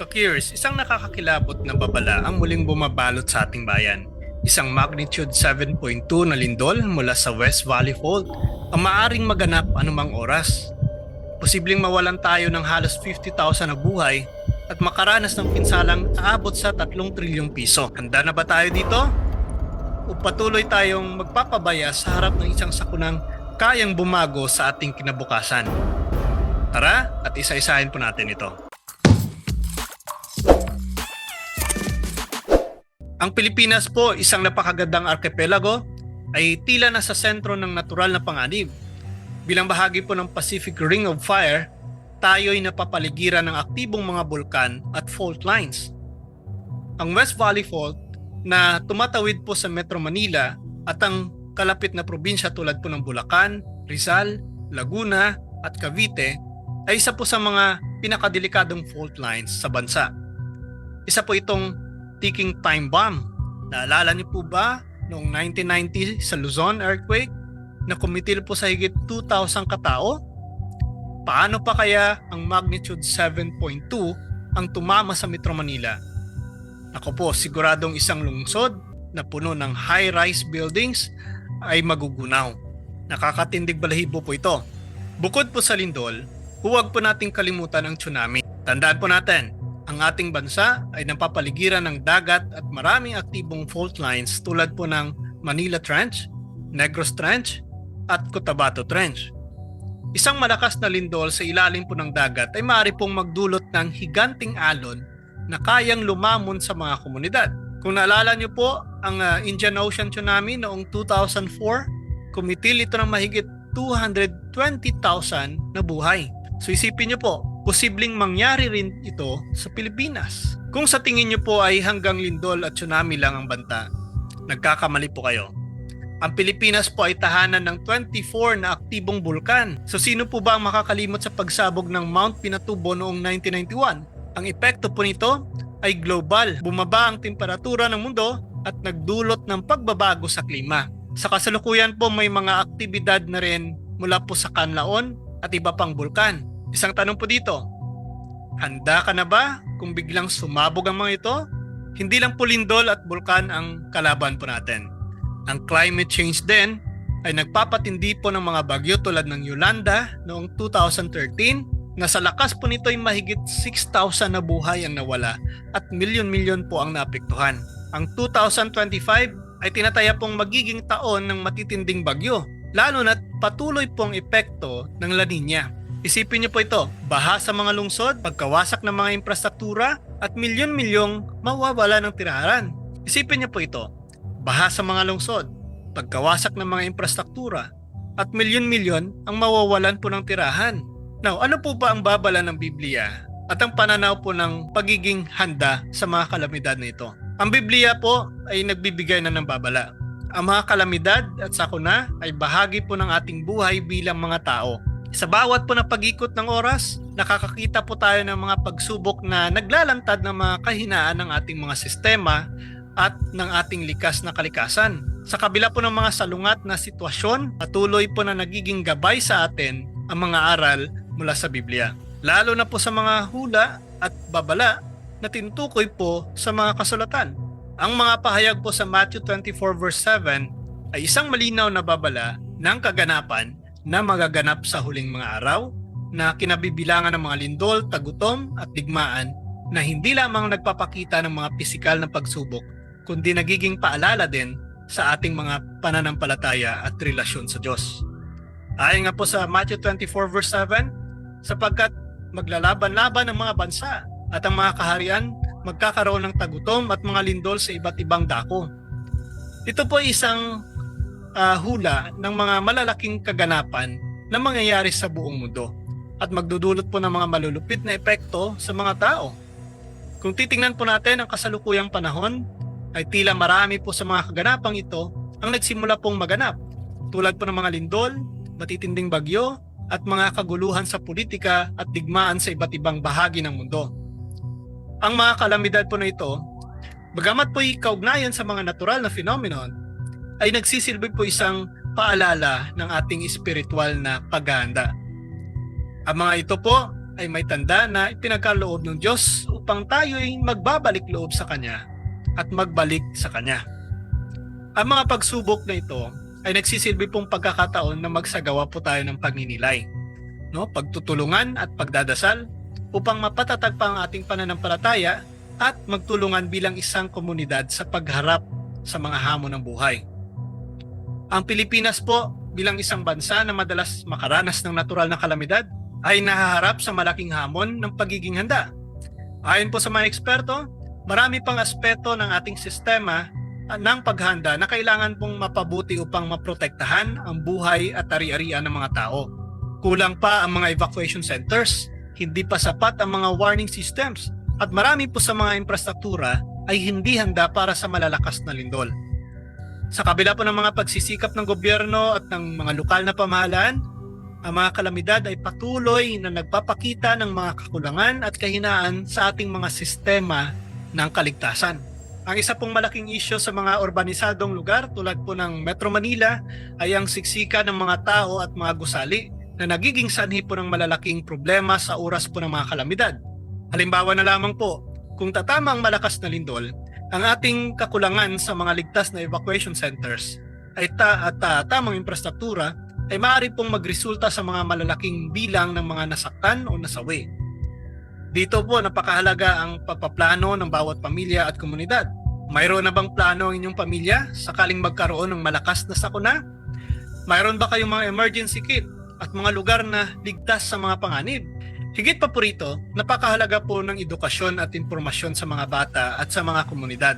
Kakirs, isang nakakakilabot na babala ang muling bumabalot sa ating bayan. Isang magnitude 7.2 na lindol mula sa West Valley Fault ang maaring maganap anumang oras. Posibleng mawalan tayo ng halos 50,000 na buhay at makaranas ng pinsalang aabot sa 3 trilyong piso. Handa na ba tayo dito? O patuloy tayong magpapabaya sa harap ng isang sakunang kayang bumago sa ating kinabukasan? Tara at isa-isahin po natin ito. Ang Pilipinas po, isang napakagandang arkipelago, ay tila nasa sentro ng natural na panganib. Bilang bahagi po ng Pacific Ring of Fire, tayo ay napapaligiran ng aktibong mga bulkan at fault lines. Ang West Valley Fault na tumatawid po sa Metro Manila at ang kalapit na probinsya tulad po ng Bulacan, Rizal, Laguna at Cavite ay isa po sa mga pinakadelikadong fault lines sa bansa. Isa po itong ticking time bomb. Naalala niyo po ba noong 1990 sa Luzon earthquake na kumitil po sa higit 2,000 katao? Paano pa kaya ang magnitude 7.2 ang tumama sa Metro Manila? Ako po, siguradong isang lungsod na puno ng high-rise buildings ay magugunaw. Nakakatindig balahibo po ito. Bukod po sa lindol, huwag po nating kalimutan ang tsunami. Tandaan po natin, ang ating bansa ay napapaligiran ng dagat at maraming aktibong fault lines tulad po ng Manila Trench, Negros Trench, at Cotabato Trench. Isang malakas na lindol sa ilalim po ng dagat ay maaari pong magdulot ng higanting alon na kayang lumamon sa mga komunidad. Kung naalala niyo po ang uh, Indian Ocean Tsunami noong 2004, kumitil ito ng mahigit 220,000 na buhay. So isipin niyo po, posibleng mangyari rin ito sa Pilipinas. Kung sa tingin niyo po ay hanggang lindol at tsunami lang ang banta, nagkakamali po kayo. Ang Pilipinas po ay tahanan ng 24 na aktibong bulkan. So sino po ba ang makakalimot sa pagsabog ng Mount Pinatubo noong 1991? Ang epekto po nito ay global. Bumaba ang temperatura ng mundo at nagdulot ng pagbabago sa klima. Sa kasalukuyan po may mga aktibidad na rin mula po sa Kanlaon at iba pang bulkan. Isang tanong po dito, handa ka na ba kung biglang sumabog ang mga ito? Hindi lang po lindol at bulkan ang kalaban po natin. Ang climate change din ay nagpapatindi po ng mga bagyo tulad ng Yolanda noong 2013 na sa lakas po nito ay mahigit 6,000 na buhay ang nawala at milyon-milyon po ang naapektuhan. Ang 2025 ay tinataya pong magiging taon ng matitinding bagyo, lalo na't patuloy pong epekto ng La Nina. Isipin niyo po ito, baha sa mga lungsod, pagkawasak ng mga infrastruktura, at milyon-milyong mawawala ng tirahan. Isipin niyo po ito, baha sa mga lungsod, pagkawasak ng mga infrastruktura, at milyon-milyon ang mawawalan po ng tirahan. Now, ano po ba ang babala ng Biblia at ang pananaw po ng pagiging handa sa mga kalamidad na ito? Ang Biblia po ay nagbibigay na ng babala. Ang mga kalamidad at sakuna ay bahagi po ng ating buhay bilang mga tao. Sa bawat po na pag-ikot ng oras, nakakakita po tayo ng mga pagsubok na naglalantad ng mga kahinaan ng ating mga sistema at ng ating likas na kalikasan. Sa kabila po ng mga salungat na sitwasyon, patuloy po na nagiging gabay sa atin ang mga aral mula sa Biblia. Lalo na po sa mga hula at babala na tinutukoy po sa mga kasulatan. Ang mga pahayag po sa Matthew 24 verse 7 ay isang malinaw na babala ng kaganapan na magaganap sa huling mga araw na kinabibilangan ng mga lindol, tagutom at digmaan na hindi lamang nagpapakita ng mga pisikal na pagsubok kundi nagiging paalala din sa ating mga pananampalataya at relasyon sa Diyos. Ayon nga po sa Matthew 24 verse 7, sapagkat maglalaban-laban ang mga bansa at ang mga kaharian magkakaroon ng tagutom at mga lindol sa iba't ibang dako. Ito po isang uh, hula ng mga malalaking kaganapan na mangyayari sa buong mundo at magdudulot po ng mga malulupit na epekto sa mga tao. Kung titingnan po natin ang kasalukuyang panahon, ay tila marami po sa mga kaganapang ito ang nagsimula pong maganap tulad po ng mga lindol, matitinding bagyo at mga kaguluhan sa politika at digmaan sa iba't ibang bahagi ng mundo. Ang mga kalamidad po na ito, bagamat po kaugnayan sa mga natural na phenomenon, ay nagsisilbi po isang paalala ng ating espiritual na paghahanda. Ang mga ito po ay may tanda na ipinagkaloob ng Diyos upang tayo ay magbabalik loob sa Kanya at magbalik sa Kanya. Ang mga pagsubok na ito ay nagsisilbi pong pagkakataon na magsagawa po tayo ng pagninilay, no? pagtutulungan at pagdadasal upang mapatatag pa ang ating pananampalataya at magtulungan bilang isang komunidad sa pagharap sa mga hamon ng buhay. Ang Pilipinas po bilang isang bansa na madalas makaranas ng natural na kalamidad ay nahaharap sa malaking hamon ng pagiging handa. Ayon po sa mga eksperto, marami pang aspeto ng ating sistema ng paghanda na kailangan pong mapabuti upang maprotektahan ang buhay at ari-arian ng mga tao. Kulang pa ang mga evacuation centers, hindi pa sapat ang mga warning systems, at marami po sa mga infrastruktura ay hindi handa para sa malalakas na lindol. Sa kabila po ng mga pagsisikap ng gobyerno at ng mga lokal na pamahalaan, ang mga kalamidad ay patuloy na nagpapakita ng mga kakulangan at kahinaan sa ating mga sistema ng kaligtasan. Ang isa pong malaking isyo sa mga urbanisadong lugar tulad po ng Metro Manila ay ang siksika ng mga tao at mga gusali na nagiging sanhi po ng malalaking problema sa oras po ng mga kalamidad. Halimbawa na lamang po, kung tatama ang malakas na lindol, ang ating kakulangan sa mga ligtas na evacuation centers ay ta at ah, tamang infrastruktura ay maaari pong magresulta sa mga malalaking bilang ng mga nasaktan o nasawi. Dito po napakahalaga ang pagpaplano ng bawat pamilya at komunidad. Mayroon na bang plano ang inyong pamilya sakaling magkaroon ng malakas na sakuna? Mayroon ba kayong mga emergency kit at mga lugar na ligtas sa mga panganib? Higit pa po rito, napakahalaga po ng edukasyon at impormasyon sa mga bata at sa mga komunidad.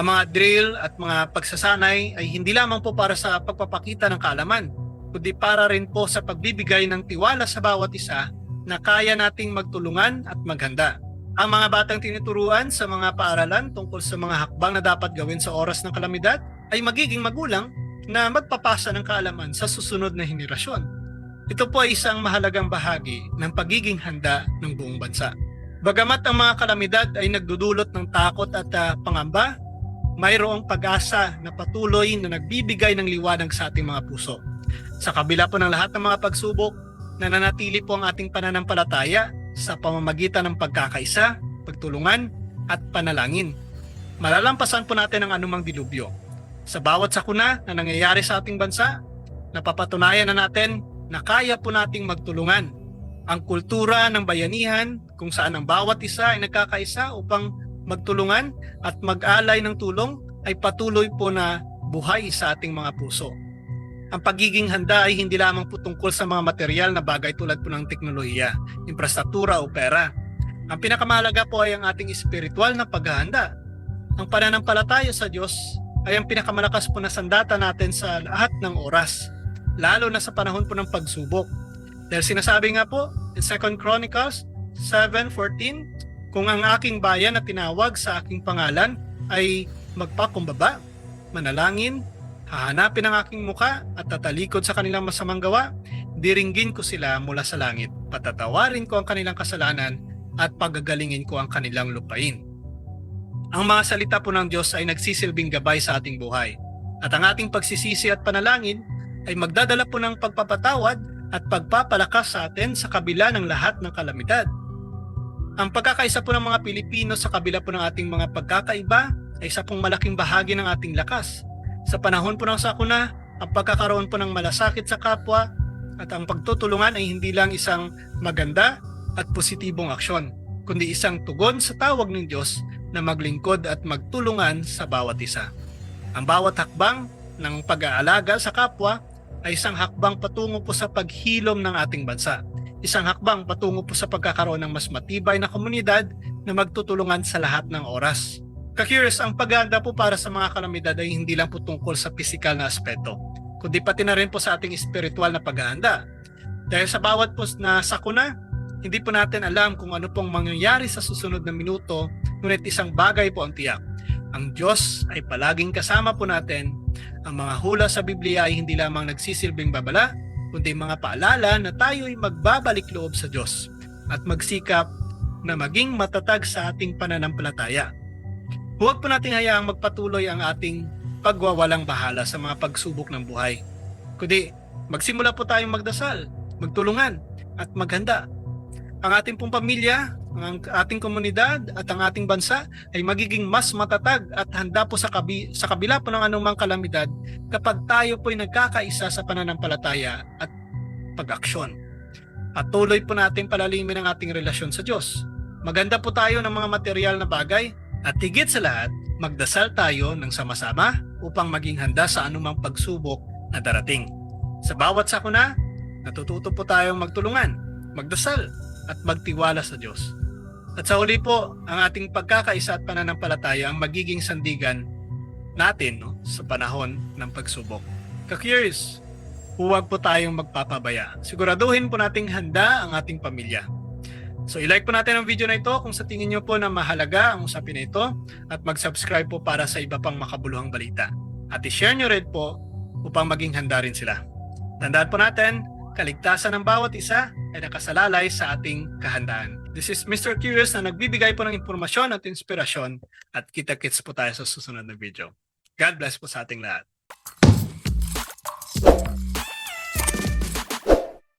Ang mga drill at mga pagsasanay ay hindi lamang po para sa pagpapakita ng kaalaman, kundi para rin po sa pagbibigay ng tiwala sa bawat isa na kaya nating magtulungan at maghanda. Ang mga batang tinuturuan sa mga paaralan tungkol sa mga hakbang na dapat gawin sa oras ng kalamidad ay magiging magulang na magpapasa ng kaalaman sa susunod na henerasyon. Ito po ay isang mahalagang bahagi ng pagiging handa ng buong bansa. Bagamat ang mga kalamidad ay nagdudulot ng takot at ah, pangamba, mayroong pag-asa na patuloy na nagbibigay ng liwanag sa ating mga puso. Sa kabila po ng lahat ng mga pagsubok, nananatili po ang ating pananampalataya sa pamamagitan ng pagkakaisa, pagtulungan, at panalangin. Malalampasan po natin ang anumang dilubyo. Sa bawat sakuna na nangyayari sa ating bansa, napapatunayan na natin na kaya po nating magtulungan. Ang kultura ng bayanihan kung saan ang bawat isa ay nagkakaisa upang magtulungan at mag-alay ng tulong ay patuloy po na buhay sa ating mga puso. Ang pagiging handa ay hindi lamang po tungkol sa mga material na bagay tulad po ng teknolohiya, infrastruktura o pera. Ang pinakamahalaga po ay ang ating espiritual na paghahanda. Ang pananampalataya sa Diyos ay ang pinakamalakas po na sandata natin sa lahat ng oras, lalo na sa panahon po ng pagsubok. Dahil sinasabi nga po in 2 Chronicles 7.14, kung ang aking bayan na tinawag sa aking pangalan ay magpakumbaba, manalangin, hahanapin ang aking muka at tatalikod sa kanilang masamang gawa, diringgin ko sila mula sa langit, patatawarin ko ang kanilang kasalanan at pagagalingin ko ang kanilang lupain. Ang mga salita po ng Diyos ay nagsisilbing gabay sa ating buhay. At ang ating pagsisisi at panalangin ay magdadala po ng pagpapatawad at pagpapalakas sa atin sa kabila ng lahat ng kalamidad. Ang pagkakaisa po ng mga Pilipino sa kabila po ng ating mga pagkakaiba ay isa pong malaking bahagi ng ating lakas. Sa panahon po ng sakuna, ang pagkakaroon po ng malasakit sa kapwa at ang pagtutulungan ay hindi lang isang maganda at positibong aksyon, kundi isang tugon sa tawag ng Diyos na maglingkod at magtulungan sa bawat isa. Ang bawat hakbang ng pag-aalaga sa kapwa ay isang hakbang patungo po sa paghilom ng ating bansa. Isang hakbang patungo po sa pagkakaroon ng mas matibay na komunidad na magtutulungan sa lahat ng oras. Kakurious, ang paghahanda po para sa mga kalamidad ay hindi lang po tungkol sa pisikal na aspeto, kundi pati na rin po sa ating espiritual na paghahanda. Dahil sa bawat po na sakuna, hindi po natin alam kung ano pong mangyayari sa susunod na minuto, ngunit isang bagay po ang tiyak. Ang Diyos ay palaging kasama po natin. Ang mga hula sa Biblia ay hindi lamang nagsisilbing babala, kundi mga paalala na tayo ay magbabalik loob sa Diyos at magsikap na maging matatag sa ating pananampalataya. Huwag po nating hayaang magpatuloy ang ating pagwawalang bahala sa mga pagsubok ng buhay. Kundi magsimula po tayong magdasal, magtulungan, at maghanda. ang ating pong pamilya, ang ating komunidad at ang ating bansa ay magiging mas matatag at handa po sa, kabi, sa kabila po ng anumang kalamidad kapag tayo po ay nagkakaisa sa pananampalataya at pag-aksyon. At tuloy po natin palalimin ang ating relasyon sa Diyos. Maganda po tayo ng mga material na bagay at higit sa lahat, magdasal tayo ng sama-sama upang maging handa sa anumang pagsubok na darating. Sa bawat sakuna, natututo po tayong magtulungan, magdasal at magtiwala sa Diyos. At sa huli po, ang ating pagkakaisa at pananampalataya ang magiging sandigan natin no, sa panahon ng pagsubok. Ka-curious, huwag po tayong magpapabaya. Siguraduhin po nating handa ang ating pamilya. So i-like po natin ang video na ito kung sa tingin nyo po na mahalaga ang usapin na ito at mag-subscribe po para sa iba pang makabuluhang balita. At i-share nyo rin po upang maging handa rin sila. Tandaan po natin, kaligtasan ng bawat isa ay nakasalalay sa ating kahandaan. This is Mr. Curious na nagbibigay po ng impormasyon at inspirasyon at kita-kits po tayo sa susunod na video. God bless po sa ating lahat.